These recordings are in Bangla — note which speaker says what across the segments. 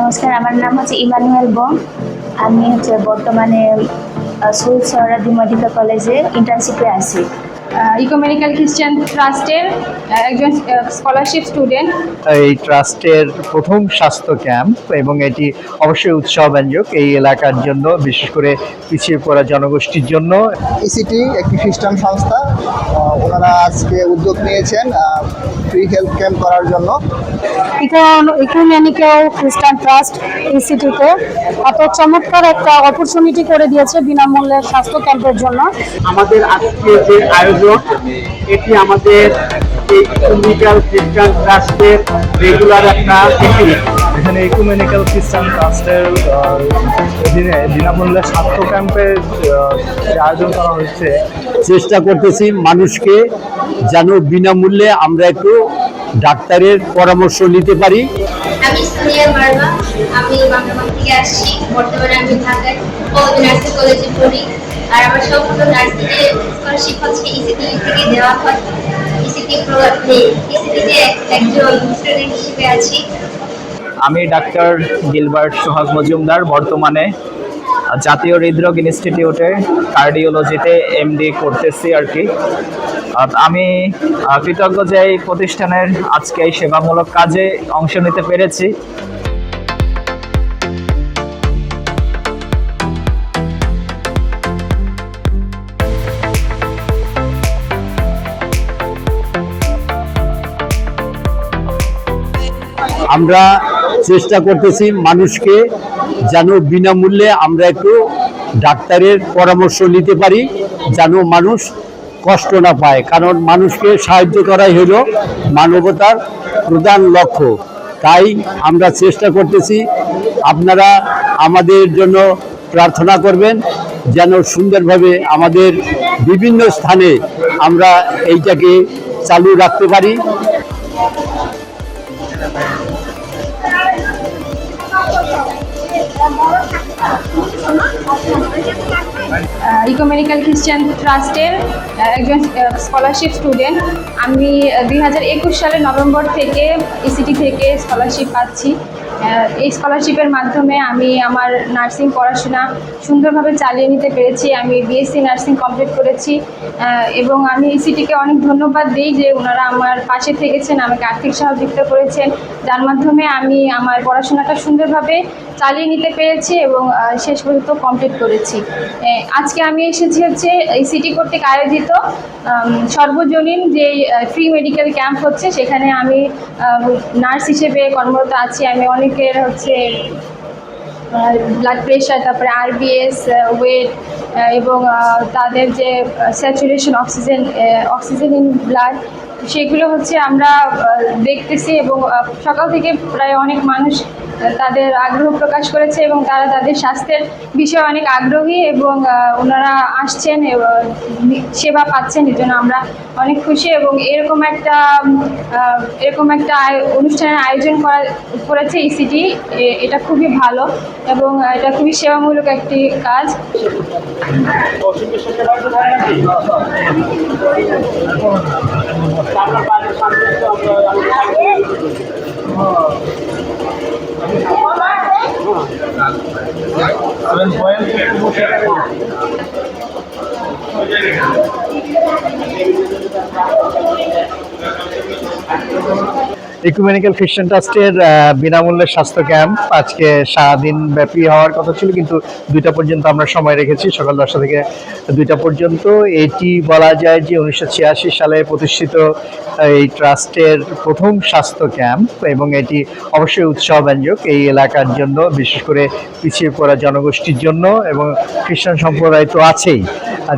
Speaker 1: নমস্কার আমার নাম হচ্ছে ইমানুয়েল বম আমি হচ্ছে বর্তমানে শহীদ সোহরাদি মেডিকেল কলেজে ইন্টার্নশিপে আছি।
Speaker 2: ইকোমেডিক্যাল খ্রিস্টান ট্রাস্টের একজন স্কলারশিপ স্টুডেন্ট
Speaker 3: এই ট্রাস্টের প্রথম স্বাস্থ্য ক্যাম্প এবং এটি অবশ্যই উৎসবব্যঞ্জক এই এলাকার জন্য বিশেষ করে পিছিয়ে পড়া জনগোষ্ঠীর জন্য।
Speaker 4: ইসিটি একটি খ্রিস্টান সংস্থা ওনারা আজকে উদ্যোগ নিয়েছেন ফ্রি হেলথ ক্যাম্প করার জন্য।
Speaker 5: ইকুমেনিক্যাল খ্রিস্টান ট্রাস্ট ইনস্টিটিউটে। এত চমৎকার একটা অপরচুনিটি করে দিয়েছে বিনামূল্যে স্বাস্থ্য ক্যাম্পের জন্য।
Speaker 6: আমাদের আজকে যে আয়োজন এটি আমাদের এই ইকুমেনিক্যাল খ্রিস্টান ট্রাস্টের রেগুলার একটা
Speaker 3: এখানে ইকুমেনিক্যাল খ্রিস্টান ট্রাস্টের অধীনে বিনামূল্যে স্বাস্থ্য ক্যাম্পের আয়োজন করা হয়েছে।
Speaker 7: চেষ্টা করতেছি মানুষকে যেন বিনামূল্যে আমরা একটু ডাক্তারের পরামর্শ নিতে পারি।
Speaker 8: আমি সোনিয়া মারমা আমি বাংলাবাগ থেকে আসছি। বর্তমানে আমি ঢাকায় নার্সিং কলেজে পড়ি। আর আমার সম্পূর্ণ নার্সিংয়ে স্কলারশিপ হচ্ছে ইসিটি থেকে দেওয়া হয়। ইসিটি ইসিটিতে একজন স্টুডেন্ট হিসেবে আছি।
Speaker 9: আমি ডাক্তার গিলবার্ট সোহাগ মজুমদার, বর্তমানে জাতীয় হৃদরোগ ইনস্টিটিউটে কার্ডিওলজিতে এমডি করতেছি আর কি। আমি কৃতজ্ঞ যে এই প্রতিষ্ঠানের আজকে এই সেবামূলক কাজে অংশ নিতে পেরেছি।
Speaker 7: আমরা চেষ্টা করতেছি মানুষকে যেন বিনামূল্যে আমরা একটু ডাক্তারের পরামর্শ নিতে পারি, যেন মানুষ কষ্ট না পায়। কারণ মানুষকে সাহায্য করাই হলো মানবতার প্রধান লক্ষ্য। তাই আমরা চেষ্টা করতেছি আপনারা আমাদের জন্য প্রার্থনা করবেন, যেন সুন্দরভাবে আমাদের বিভিন্ন স্থানে আমরা এইটাকে চালু রাখতে পারি।
Speaker 2: ইকোমেডিক্যাল খ্রিস্টান ট্রাস্টের একজন স্কলারশিপ স্টুডেন্ট আমি দুই হাজার একুশ সালের নভেম্বর থেকে ইসিটি থেকে স্কলারশিপ পাচ্ছি। এই স্কলারশিপের মাধ্যমে আমি আমার নার্সিং পড়াশোনা সুন্দরভাবে চালিয়ে নিতে পেরেছি। আমি বিএসসি নার্সিং কমপ্লিট করেছি এবং আমি ইসিটিকে অনেক ধন্যবাদ দিই যে ওনারা আমার পাশে থেকেছেন, আমাকে আর্থিক সহযোগিতা করেছেন। যার মাধ্যমে আমি আমার পড়াশোনাটা সুন্দরভাবে চালিয়ে নিতে পেরেছি এবং শেষ পর্যন্ত কমপ্লিট করেছি। আজকে আমি এসেছি হচ্ছে এই সিটি কর্তৃক আয়োজিত সর্বজনীন যে ফ্রি মেডিকেল ক্যাম্প হচ্ছে, সেখানে আমি নার্স হিসেবে কর্মরত আছি। আমি অনেকের হচ্ছে ব্লাড প্রেশার তারপরে আরবিএস ওয়েট এবং তাদের যে saturation oxygen oxygen in blood সেগুলো হচ্ছে আমরা দেখতেছি এবং সকাল থেকে প্রায় অনেক মানুষ তাদের আগ্রহ প্রকাশ করেছে এবং তারা তাদের স্বাস্থ্যের বিষয়ে অনেক আগ্রহী এবং ওনারা আসছেন সেবা পাচ্ছেন। এই জন্য আমরা অনেক খুশি এবং এরকম একটা এরকম একটা অনুষ্ঠানের আয়োজন করা, করেছে ইসিটি এটা খুবই ভালো এবং এটা খুবই সেবামূলক একটি কাজ।
Speaker 6: বাড়ির সামনে তো আমরা
Speaker 3: ইকুমেনিক্যাল খ্রিস্টান ট্রাস্টের বিনামূল্যে স্বাস্থ্য ক্যাম্প আজকে সারাদিন ব্যাপী হওয়ার কথা ছিল, কিন্তু দুইটা পর্যন্ত আমরা সময় রেখেছি, সকাল দশটা থেকে দুইটা পর্যন্ত। এটি বলা যায় যে উনিশশো ছিয়াশি সালে প্রতিষ্ঠিত এই ট্রাস্টের প্রথম স্বাস্থ্য ক্যাম্প, এবং এটি অবশ্যই উৎসবব্যঞ্জক এই এলাকার জন্য, বিশেষ করে পিছিয়ে পড়া জনগোষ্ঠীর জন্য, এবং খ্রিস্টান সম্প্রদায় তো আছেই।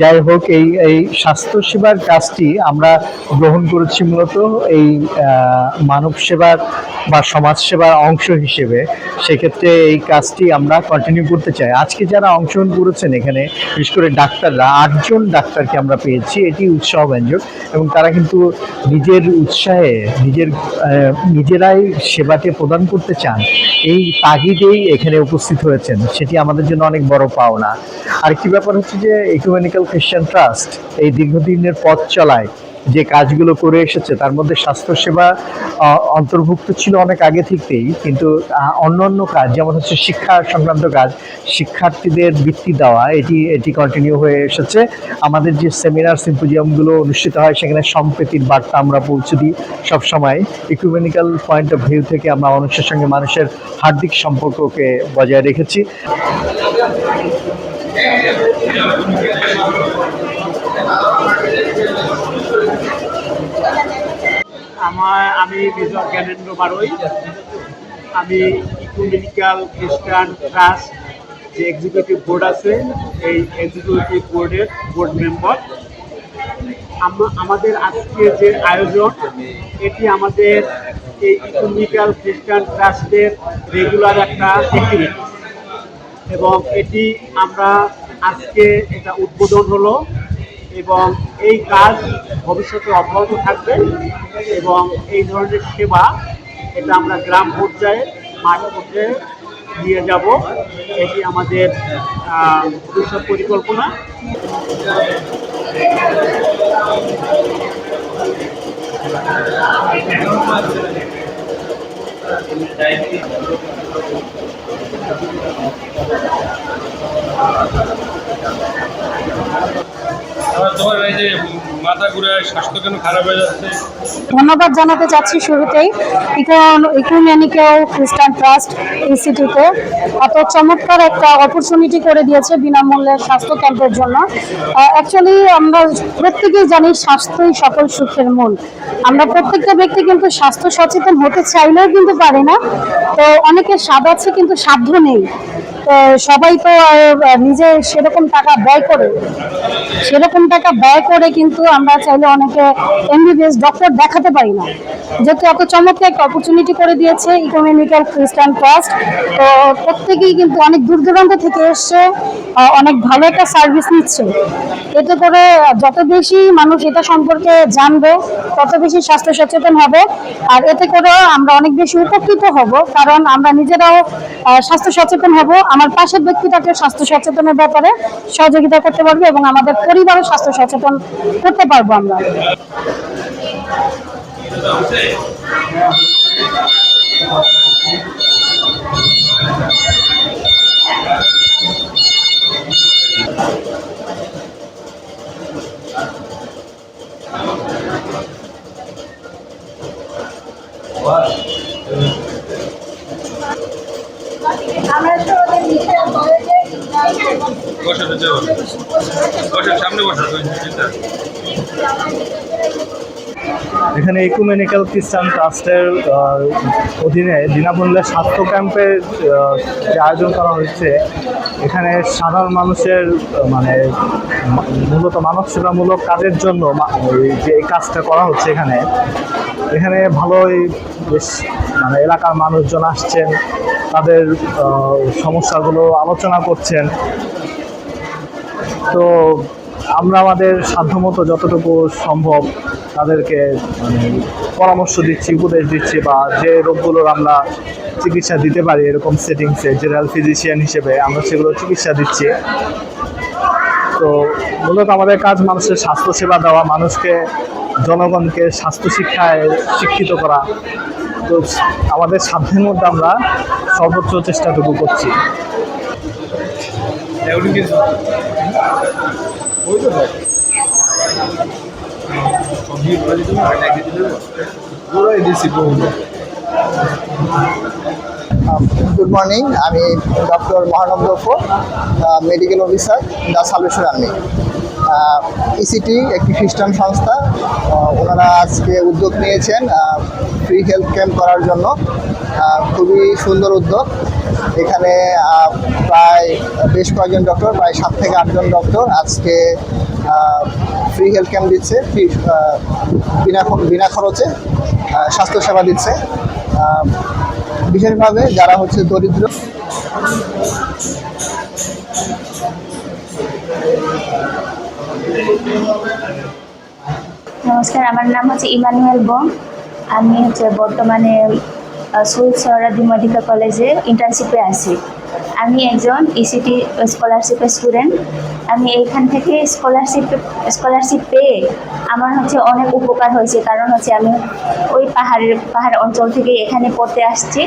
Speaker 3: যাই হোক, এই এই স্বাস্থ্য সেবার কাজটি আমরা গ্রহণ করেছি মূলত এই মানব সেবার বা সমাজ সেবার অংশ হিসেবে। সেক্ষেত্রে এই কাজটি আমরা কন্টিনিউ করতে চাই। আজকে যারা অংশগ্রহণ করেছেন এখানে, বিশেষ করে ডাক্তাররা, আটজন ডাক্তারকে আমরা পেয়েছি। এটি উৎসাহব্যঞ্জক এবং তারা কিন্তু নিজের উৎসাহে, নিজের নিজেরাই সেবাকে প্রদান করতে চান। এই তাগিদেই এখানে উপস্থিত হয়েছেন। সেটি আমাদের জন্য অনেক বড় পাওনা। আরেকটি ব্যাপার হচ্ছে যে ইকুমেনিক্যাল খ্রিস্টান ট্রাস্ট এই দীর্ঘদিনের পথ চলায় যে কাজগুলো করে এসেছে, তার মধ্যে স্বাস্থ্যসেবা অন্তর্ভুক্ত ছিল অনেক আগে থেকেই, কিন্তু অন্য অন্য কাজ, যেমন হচ্ছে শিক্ষা সংক্রান্ত কাজ, শিক্ষার্থীদের বৃত্তি দেওয়া, এটি এটি কন্টিনিউ হয়ে এসেছে। আমাদের যে সেমিনার সিম্পোজিয়ামগুলো অনুষ্ঠিত হয়, সেখানে সম্প্রীতির বার্তা আমরা পৌঁছে দিই সবসময়। ইকুমেনিক্যাল পয়েন্ট অফ ভিউ থেকে আমরা মানুষের সঙ্গে মানুষের হার্দিক সম্পর্ককে বজায় রেখেছি।
Speaker 6: আমার, আমি মেজর জ্ঞানেন্দ্র বারই। আমি ইকুমেনিক্যাল খ্রিস্টান ট্রাস্ট যে এক্সিকিউটিভ বোর্ড আছে, এই এক্সিকিউটিভ বোর্ডের বোর্ড মেম্বার আমাদের আজকে যে আয়োজন, এটি আমাদের এই ইকুমেনিক্যাল খ্রিস্টান ট্রাস্টের রেগুলার একটা অ্যাক্টিভিটি এবং এটি আমরা আজকে এটা উদ্বোধন হলো এবং এই কাজ ভবিষ্যতে অব্যাহত থাকবে এবং এই ধরনের সেবা এটা আমরা গ্রাম পর্যায়ে মাঠ পর্যায়ে দিয়ে যাব। এটি আমাদের ভবিষ্যৎ পরিকল্পনা।
Speaker 10: আবার
Speaker 5: ধন্যবাদ জানাতে চাচ্ছি শুরুতেই। ইকুমেনিক্যাল খ্রিস্টান ট্রাস্ট ইনস্টিটিউটে। এত চমৎকার একটা অপরচুনিটি করে দিয়েছে বিনামূল্যে স্বাস্থ্য ক্যাম্পের জন্য। অ্যাকচুয়ালি আমরা প্রত্যেকেই জানি স্বাস্থ্যই সকল সুখের মূল। আমরা প্রত্যেকটা ব্যক্তি কিন্তু স্বাস্থ্য সচেতন হতে চাইলেও কিন্তু পারি না। তো অনেকের স্বাদ আছে কিন্তু সাধ্য নেই। সবাই তো নিজে সেরকম টাকা ব্যয় করে। সেরকম টাকা ব্যয় করে কিন্তু আমরা চাইলে অনেকে এমবিবিএস ডক্টর দেখাতে পারি না। যেহেতু এত চমৎকার একটা অপরচুনিটি করে দিয়েছে ইকোনমিক্যাল খ্রিস্টান ট্রাস্ট তো প্রত্যেকেই কিন্তু অনেক দূর দূরান্ত থেকে এসছে অনেক ভালো একটা সার্ভিস নিচ্ছে। এতে করে যত বেশি মানুষ এটা সম্পর্কে জানবে, তত বেশি স্বাস্থ্য সচেতন হবে। আর এতে করে আমরা অনেক বেশি উপকৃত হব, কারণ আমরা নিজেরাও স্বাস্থ্য সচেতন হব। আমার পাশের ব্যক্তিটাকে স্বাস্থ্য সচেতনের ব্যাপারে সহযোগিতা করতে পারব এবং আমাদের পরিবারও স্বাস্থ্য সচেতন করতে পারব আমরা।
Speaker 10: বেঁচে বসে সামনে বসে
Speaker 3: এখানে ইকুমেনিক্যাল খ্রিস্টান ট্রাস্টের অধীনে বিনামূল্যে স্বাস্থ্য ক্যাম্পের যে আয়োজন করা হচ্ছে এখানে সাধারণ মানুষের মানে মূলত মানব সেবামূলক কাজের জন্য যে এই কাজটা করা হচ্ছে এখানে এখানে ভালোই বেশ মানে এলাকার মানুষজন আসছেন, তাদের সমস্যাগুলো আলোচনা করছেন। তো আমরা আমাদের সাধ্যমতো যতটুকু সম্ভব তাদেরকে মানে পরামর্শ দিচ্ছি উপদেশ দিচ্ছি বা যে রোগগুলোর আমরা চিকিৎসা দিতে পারি এরকম সেটিংসে জেনারেল ফিজিশিয়ান হিসেবে আমরা সেগুলো চিকিৎসা দিচ্ছি। তো মূলত আমাদের কাজ মানুষের স্বাস্থ্যসেবা দেওয়া মানুষকে জনগণকে স্বাস্থ্য শিক্ষায় শিক্ষিত করা। তো আমাদের সাধ্যের মধ্যে আমরা সর্বোচ্চ চেষ্টাটুকু করছি।
Speaker 4: গুড মর্নিং আমি doctor Mahanab Gafar medical officer the salvation army ECT একটি খ্রিস্টান সংস্থা ওনারা আজকে উদ্যোগ নিয়েছেন ফ্রি হেলথ ক্যাম্প করার জন্য। খুবই সুন্দর উদ্যোগ। এখানে প্রায় বেশ কয়েকজন ডক্টর প্রায় সাত থেকে আটজন ডক্টর আজকে ফ্রি হেলথ ক্যাম্প দিচ্ছে ফ্রি বিনা বিনা খরচে স্বাস্থ্যসেবা দিচ্ছে। বিশেষভাবে যারা হচ্ছে দরিদ্র,
Speaker 1: নমস্কার, আমার নাম হচ্ছে ইমানুয়েল বম আমি হচ্ছে বর্তমানে শহীদ সোহরাদি মেডিকেল কলেজে ইন্টার্নশিপে আছি। আমি একজন E ইসিটি স্কলারশিপের স্টুডেন্ট আমি এইখান থেকে স্কলারশিপ স্কলারশিপ পেয়ে আমার হচ্ছে অনেক উপকার হয়েছে। কারণ হচ্ছে আমি ওই পাহাড়ের, পাহাড় অঞ্চল থেকে এখানে পড়তে আসছি।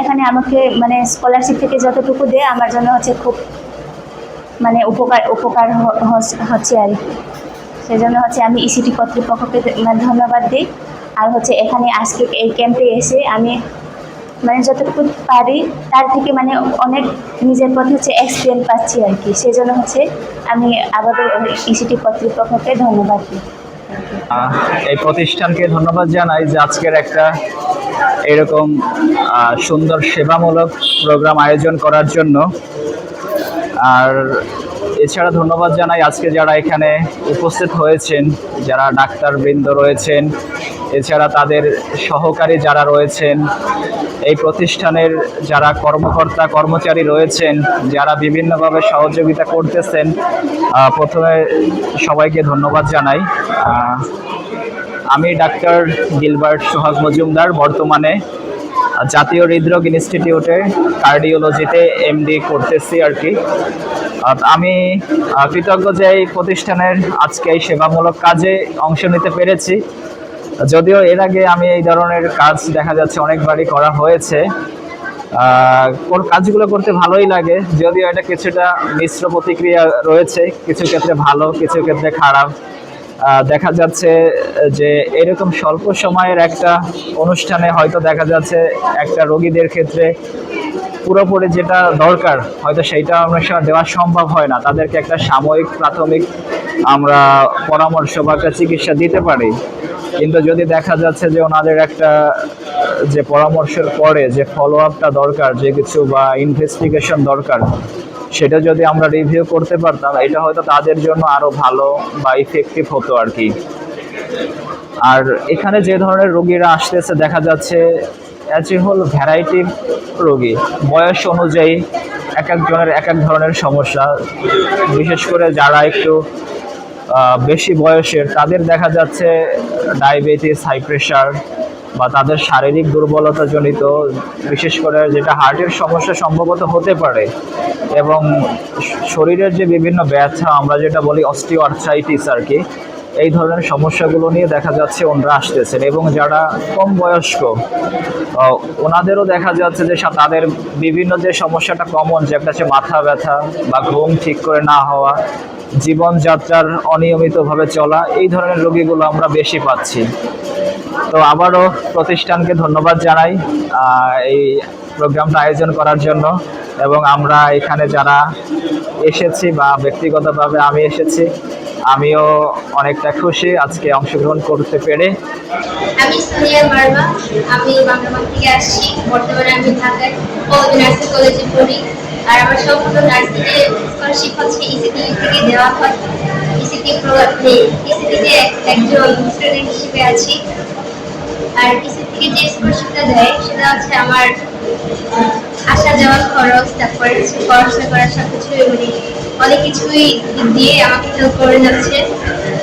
Speaker 1: এখানে আমাকে মানে স্কলারশিপ থেকে যতটুকু দেয় আমার জন্য হচ্ছে খুব মানে উপকার উপকার হচ্ছে আর সেজন্য হচ্ছে আমি ইসিটি কর্তৃপক্ষকে মানে ধন্যবাদ দিই। আর হচ্ছে এখানে আজকে এই ক্যাম্পে এসে আমি মানে যতটুকু পারি, তার থেকে মানে অনেক নিজের প্রতি হচ্ছে এক্সপিরিয়েন্স পাচ্ছি আর কি। সেজন্য হচ্ছে আমি আবারও ইসিটি কর্তৃপক্ষকে ধন্যবাদ দিই।
Speaker 9: এই প্রতিষ্ঠানকে ধন্যবাদ জানাই যে আজকের একটা এরকম সুন্দর সেবামূলক প্রোগ্রাম আয়োজন করার জন্য। আর এছাড়া ধন্যবাদ জানাই আজকে যারা এখানে উপস্থিত হয়েছেন, যারা ডাক্তারবৃন্দ রয়েছেন এছাড়া তাদের সহকারী যারা রয়েছেন, এই প্রতিষ্ঠানের যারা কর্মকর্তা, কর্মচারী রয়েছেন, যারা বিভিন্নভাবে সহযোগিতা করতেছেন প্রথমে সবাইকে ধন্যবাদ জানাই। আমি ডাক্তার গিলবার্ট সোহাগ মজুমদার, বর্তমানে জাতীয় হৃদরোগ ইনস্টিটিউটে কার্ডিওলজিতে এমডি করতেছি আর কি। আমি কৃতজ্ঞ যে এই প্রতিষ্ঠানের আজকে এই সেবামূলক কাজে অংশ নিতে পেরেছি। যদিও এর আগে আমি এই ধরনের কাজ দেখা যাচ্ছে অনেকবারই করা হয়েছে। কোন কাজগুলো করতে ভালোই লাগে, যদিও এটা কিছুটা মিশ্র প্রতিক্রিয়া রয়েছে, কিছু ক্ষেত্রে ভালো, কিছু ক্ষেত্রে খারাপ। দেখা যাচ্ছে যে এরকম স্বল্প সময়ের একটা অনুষ্ঠানে হয়তো দেখা যাচ্ছে একটা রোগীদের ক্ষেত্রে পুরোপুরি যেটা দরকার, হয়তো সেইটা সময় দেওয়া সম্ভব হয় না। তাদেরকে একটা সাময়িক, প্রাথমিক আমরা পরামর্শ বা একটা চিকিৎসা দিতে পারি। কিন্তু যদি দেখা যাচ্ছে যে ওনাদের একটা, যে পরামর্শের পরে যে ফলো আপটা দরকার, যে কিছু বা ইনভেস্টিগেশন দরকার, সেটা যদি আমরা রিভিউ করতে পারতাম, এটা হয়তো তাদের জন্য আরও ভালো বা ইফেক্টিভ হতো আর কি। আর এখানে যে ধরনের রোগীরা আসতেছে, দেখা যাচ্ছে অ্যাজ এ হোল ভ্যারাইটি রোগী, বয়স অনুযায়ী এক একজনের এক এক ধরনের সমস্যা, বিশেষ করে যারা একটু বেশি বয়সের, তাদের দেখা যাচ্ছে ডায়াবেটিস হাই প্রেশার বা তাদের শারীরিক দুর্বলতা জনিত, বিশেষ করে যেটা হার্টের সমস্যা সম্ভবত হতে পারে এবং শরীরের যে বিভিন্ন ব্যথা, আমরা যেটা বলি অস্টিওআর্থ্রাইটিস আর কি এই ধরনের সমস্যাগুলো নিয়ে দেখা যাচ্ছে, ওনারা আসতেছেন এবং যারা কম বয়স্ক ওনাদেরও দেখা যাচ্ছে যে তাদের বিভিন্ন যে সমস্যাটা কমন যে একটা হচ্ছে মাথা ব্যথা বা ঘুম ঠিক করে না হওয়া, জীবনযাত্রার অনিয়মিতভাবে চলা, এই ধরনের রোগীগুলো আমরা বেশি পাচ্ছি। তো আবারও প্রতিষ্ঠানকে ধন্যবাদ জানাই এই প্রোগ্রামটা আয়োজন করার জন্য এবং আমরা এখানে যারা এসেছি বা ব্যক্তিগতভাবে আমি এসেছি আমিও অনেকটা খুশি আজকে অংশগ্রহণ করতে পেরে।
Speaker 8: আমি সোনিয়া বার্মা, আমি বাংলাবাদ থেকে আসছি। বর্তমানে আমি ঢাকায় নার্সিং কলেজে পড়ি। আর আমার সম্পূর্ণ নার্সিংয়ে স্কলারশিপ হচ্ছে ইসিটি থেকে দেওয়া হয়। ইসিটি ইসিটিতে একজন স্টুডেন্ট হিসেবে আছি। আর ইসিটি থেকে যে স্কলারশিপটা দেয় সেটা হচ্ছে আমার আসা যাওয়ার খরচ, তারপরে হচ্ছে পড়াশোনা করার সব কিছু মানে অনেক কিছুই দিয়ে আমাকে হেল্প করে যাচ্ছে।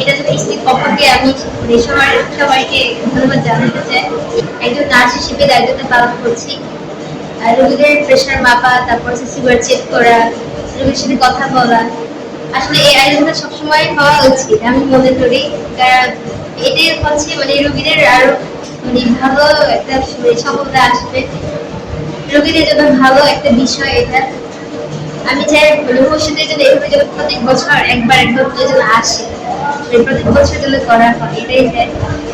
Speaker 8: এটা তো ইসিটির পক্ষে আমি মানে সবার, সবাইকে ধন্যবাদ জানাতে চাই। একজন নার্স হিসেবে দায়িত্বটা পালন করছি। রোগীদের প্রেশার মাপা, তারপর সুগার চেক করা রোগীর সাথে কথা বলা। আসলে এই আয়োজনটা সবসময় হওয়া উচিত, আমি মনে করি। এটাই হচ্ছে মানে রোগীদের আরও মানে ভালো একটা সফলতা আসবে। রোগীদের জন্য ভালো একটা বিষয় এটা। আমি চাই মানে ভবিষ্যতে যেন এভাবে যেন প্রত্যেক বছর একবার একবার যেন আসে। প্রত্যেক বছর যেন করা হয় এটাই চাই।